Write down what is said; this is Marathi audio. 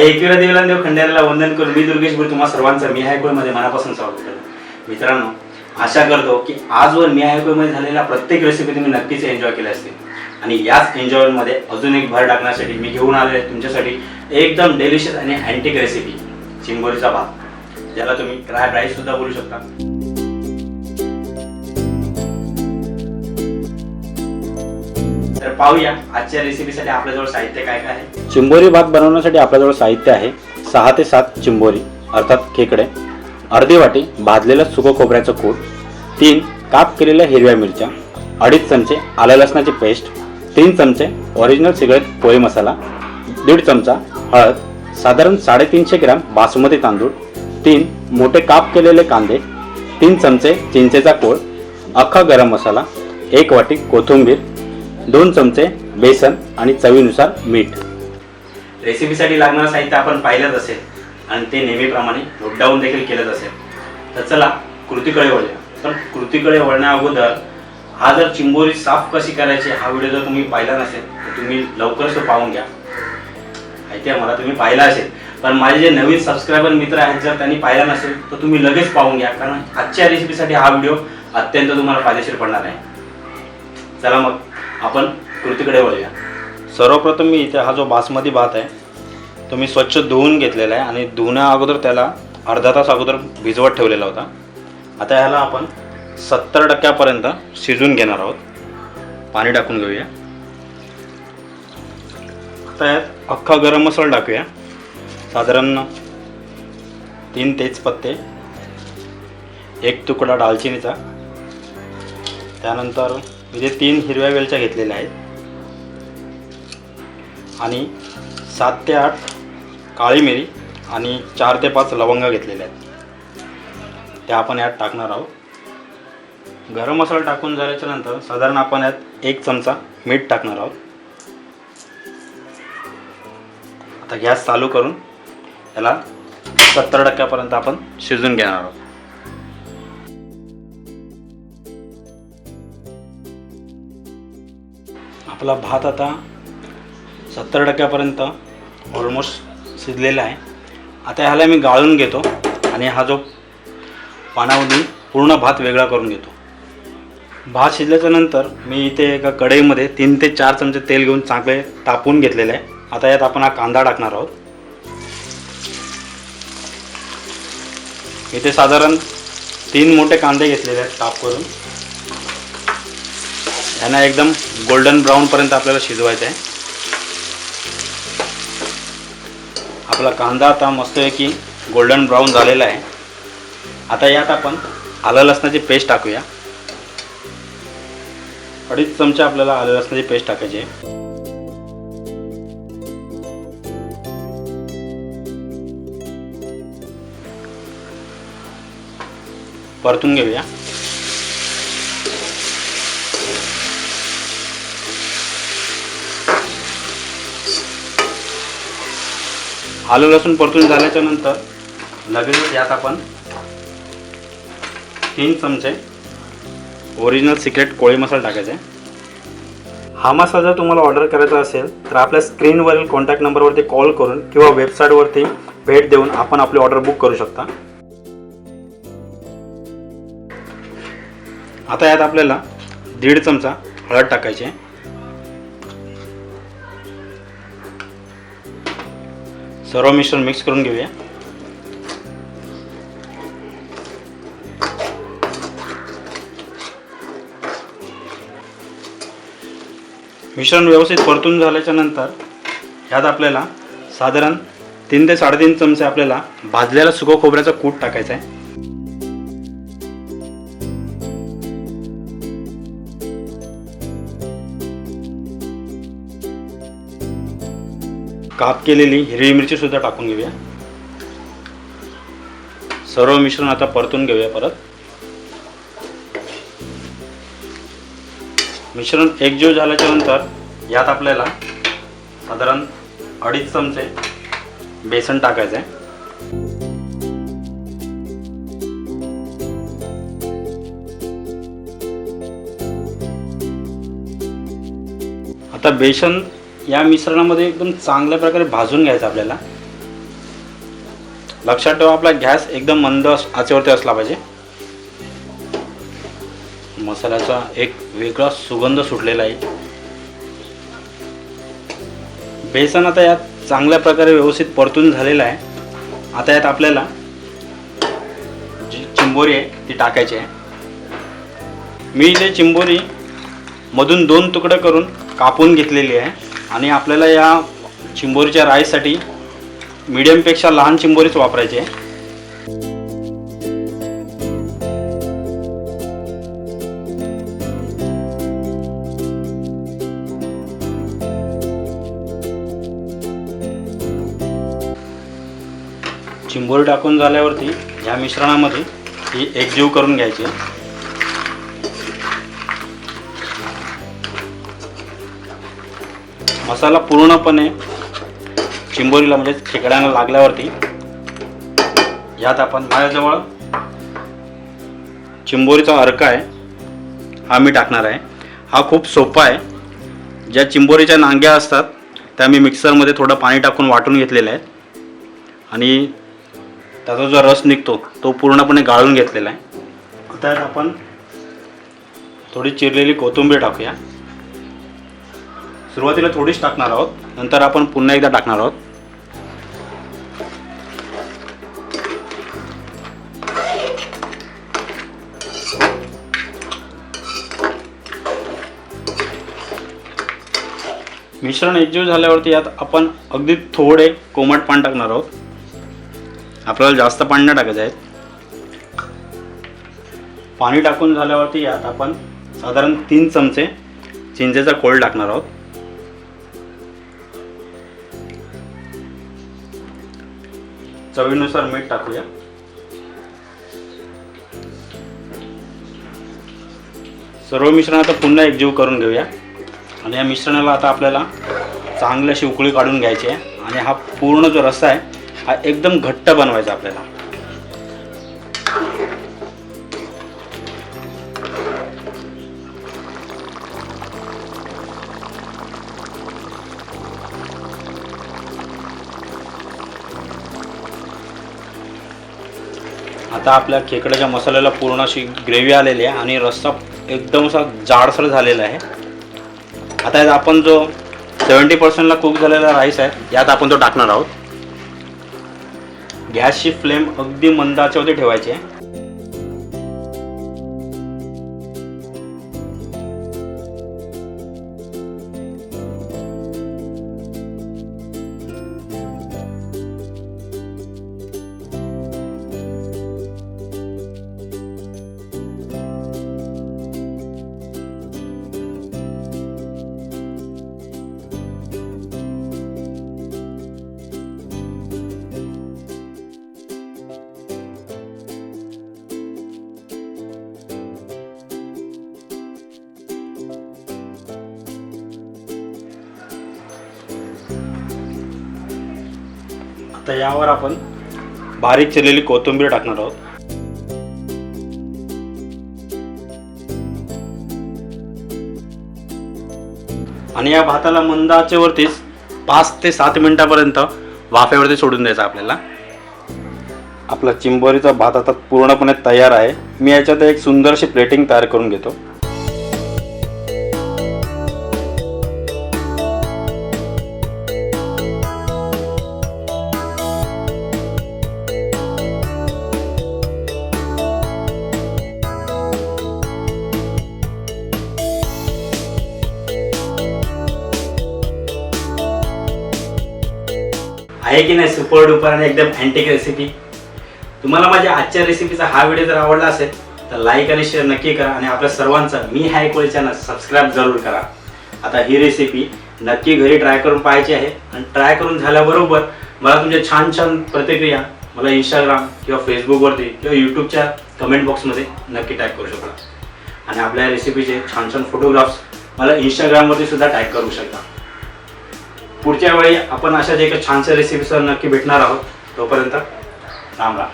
आई एकविरा देवीला देव खंडेराला वंदन करून मी दुर्गेश गुरु तुम्हा सर्वांचं मी मध्ये मनापासून स्वागत करतो. मित्रांनो आशा करतो की आजवर मी मध्ये झालेल्या प्रत्येक रेसिपी तुम्ही नक्कीच एन्जॉय केल्या असतील. आणि याच एन्जॉयमध्ये अजून एक भर टाकण्यासाठी मी घेऊन आलेले आहे तुमच्यासाठी एकदम डेलिशियस आणि अँटिक रेसिपी चिंबोरीचा भात. ज्याला तुम्ही ड्राय राईस सुद्धा बोलू शकता. तर पाहूया आजच्या रेसिपीसाठी आपल्याजवळ साहित्य काय काय आहे. चिंबोरी भात बनवण्यासाठी आपल्याजवळ साहित्य आहे सहा ते सात चिंबोरी अर्थात खेकडे अर्धी वाटी भाजलेलं सुकं खोबऱ्याचं कूट तीन काप केलेल्या हिरव्या मिरच्या अडीच चमचे आलं लसणाची पेस्ट तीन चमचे ओरिजिनल सिगरेट पोळी मसाला दीड चमचा हळद साधारण साडेतीनशे ग्रॅम बासमती तांदूळ तीन मोठे काप केलेले कांदे तीन चमचे चिंचेचा कोळ अख्खा गरम मसाला एक वाटी कोथिंबीर दोन चमचे बेसन आणि चवीनुसार मीठ. रेसिपीसाठी लागणारं साहित्य आपण पाहिलंच असेल आणि ते नेहमीप्रमाणे नोट डाऊन देखील केलंच असेल. तर चला कृतीकडे वळूया. पण कृतीकडे वळण्या अगोदर हा जर चिंबोरी साफ कशी करायची हा व्हिडिओ जर तुम्ही पाहिला नसेल तर तुम्ही लवकरच तो पाहून घ्या. माहिती आहे मला तुम्ही पाहिला असेल. पण माझे जे नवीन सबस्क्रायबर मित्र आहेत जर त्यांनी पाहिला नसेल तर तुम्ही लगेच पाहून घ्या कारण आजच्या रेसिपीसाठी हा व्हिडिओ अत्यंत तुम्हाला फायदेशीर पडणार आहे. चला मग. आपण कृतीकडे वळूया. सर्वप्रथम मी इथे हा जो बासमती भात आहे तो मी स्वच्छ धुवून घेतलेला आहे आणि धुण्या अगोदर त्याला अर्धा तास अगोदर भिजवत ठेवलेला होता. आता ह्याला आपण सत्तर टक्क्यापर्यंत शिजून घेणार आहोत. पाणी टाकून घेऊया. आता यात अख्खा गरम मसाला टाकूया. साधारण तीन तेजपत्ते एक तुकडा दालचिनीचा त्यानंतर म्हणजे तीन हिरव्या वेलच्या घेतलेल्या आहेत. आणि सात ते आठ काळी मिरी आणि चार ते पाच लवंगा घेतलेल्या आहेत. त्या आपण यात टाकणार आहोत. गरम मसाला टाकून झाल्याच्यानंतर साधारण आपण यात एक चमचा मीठ टाकणार आहोत. आता गॅस चालू करून याला सत्तर टक्क्यापर्यंत आपण शिजून घेणार आहोत. आपला भात आता सत्तर टक्क्यापर्यंत ऑलमोस्ट शिजलेला आहे. आता ह्याला मी गाळून घेतो आणि हा जो पाण्यामधून पूर्ण भात वेगळा करून घेतो. भात शिजल्याच्या नंतर मी इथे एका कढईमध्ये तीन ते चार चमचे तेल घेऊन चांगले तापून घेतलेले आहे. आता यात आपण हा कांदा टाकणार आहोत. इथे साधारण तीन मोठे कांदे घेतलेले आहेत ताप करून. ह्यांना एकदम गोल्डन ब्राऊनपर्यंत आपल्याला शिजवायचं आहे. आपला कांदा आता मस्त आहे की गोल्डन ब्राऊन झालेला आहे. आता यात आपण आलं लसणाची पेस्ट टाकूया. अडीच चमचे आपल्याला आलं लसणाची पेस्ट टाकायची आहे. परतून घेऊया. आलं लसूण परतून झाल्याच्यानंतर लगेच यात आपण तीन चमचे ओरिजिनल सिक्रेट कोळी मसाला टाकायचा. आहे हा मसाला जर तुम्हाला ऑर्डर करायचा असेल तर आपल्या स्क्रीनवरील कॉन्टॅक्ट नंबरवरती कॉल करून किंवा वेबसाईटवरती भेट देऊन आपण आपली ऑर्डर बुक करू शकता. आता यात आपल्याला दीड चमचा हळद टाकायची आहे. सर्व मिश्रण मिक्स करून घेऊया. मिश्रण व्यवस्थित परतून झाल्याच्यानंतर ह्यात आपल्याला साधारण तीन ते साडेतीन चमचे आपल्याला भाजलेला सुको खोबऱ्याचा कूट टाकायचा आहे. काप केलेली हिरवी मिरची सुद्धा टाकून घेऊया. सर्व मिश्रण आता परतून घेऊया परत. मिश्रण एकजीव झाल्याच्यानंतर यात आपल्याला साधारण अडीच चमचे बेसन टाकायचं आहे. आता बेसन या मिश्रणामध्ये एकदम चांगल्या प्रकारे भाजून घ्यायचं आपल्याला. लक्षात ठेवा आपला गॅस एकदम मंद आचेवरती असला पाहिजे. मसाल्याचा एक वेगळा सुगंध सुटलेला आहे. बेसन आता यात चांगल्या प्रकारे व्यवस्थित परतून झालेलं आहे. आता यात आपल्याला जी चिंबोरी आहे ती टाकायची आहे. मी इथे चिंबोरी मधून दोन तुकडे करून कापून घेतलेली आहे. आणि आपल्याला या चिंबोरीच्या राईससाठी मीडियमपेक्षा लहान चिंबोरीच वापरायची आहे. चिंबोरी टाकून झाल्यावरती ह्या मिश्रणामध्ये ही एकजीव करून घ्यायची मसाला पूर्णपणे चिंबोरीला म्हणजे खेकड्याला लागल्यावरती यात आपण माझ्याजवळ चिंबोरीचा अर्क आहे हा मी टाकणार आहे. हा खूप सोपा आहे. ज्या चिंबोरीच्या नांग्या असतात त्या मी मिक्सरमध्ये थोडं पाणी टाकून वाटून घेतलेल्या आहेत. आणि त्याचा जो रस निघतो तो पूर्णपणे गाळून घेतलेला आहे. त्यात आपण थोडी चिरलेली कोथिंबीर टाकूया. सुरुवातीला थोडीच टाकणार आहोत नंतर आपण पुन्हा एकदा टाकणार आहोत. मिश्रण एकजीव झाल्यावरती यात आपण अगदी थोडे कोमट पाणी टाकणार आहोत. आपल्याला जास्त पाणी नाही टाकायचं आहे. पाणी टाकून झाल्यावरती यात आपण साधारण तीन चमचे चिंचेचा कोळ टाकणार आहोत. चवीनुसार मीठ टाकूया. सर्व मिश्रण आता पुन्हा एकजीव करून घेऊया. आणि या मिश्रणाला आता आपल्याला चांगली अशी उकळी काढून घ्यायची आहे. आणि हा पूर्ण जो रस्सा आहे हा एकदम घट्ट बनवायचा आपल्याला. आता आपल्या खेकड्याच्या मसाल्याला पूर्ण अशी ग्रेव्ही आलेली आहे आणि रस्सा एकदम असा जाडसर झालेला आहे. आता यात आपण जो सेवन्टी पर्सेंटला कुक झालेला राईस आहे यात आपण तो टाकणार आहोत. गॅसची फ्लेम अगदी मंदाच्यावरती ठेवायची आहे. आता यावर आपण बारीक चिरलेली कोथिंबीर टाकणार आहोत. आणि या भाताला मंद आचेवरतीच पाच ते सात मिनिटापर्यंत वाफेवरती सोडून द्यायचा आपल्याला. आपला चिंबोरीचा भात आता पूर्णपणे तयार आहे. मी याच्यात एक सुंदरशी प्लेटिंग तयार करून घेतो. आहे की नाही सुपर डुपर आणि एकदम अँटिक रेसिपी तुम्हाला माझ्या आजच्या रेसिपीचा हा व्हिडिओ जर आवडला असेल तर लाईक आणि शेअर नक्की करा आणि आपल्या सर्वांचा मी हाय कोळी चॅनल सबस्क्राईब जरूर करा. आता ही रेसिपी नक्की घरी ट्राय करून पाहायची आहे आणि ट्राय करून झाल्याबरोबर मला तुमच्या छान छान प्रतिक्रिया मला इंस्टाग्राम किंवा फेसबुकवरती किंवा यूट्यूबच्या कमेंट बॉक्समध्ये नक्की टॅग करू शकता. आणि आपल्या रेसिपीचे छान छान फोटोग्राफ्स मला इंस्टाग्रामवरती सुद्धा टॅग करू शकता. पुढच्या वेळी आपण अशाच एका छानशा रेसिपीसह नक्की भेटणार आहोत. तोपर्यंत राम राम.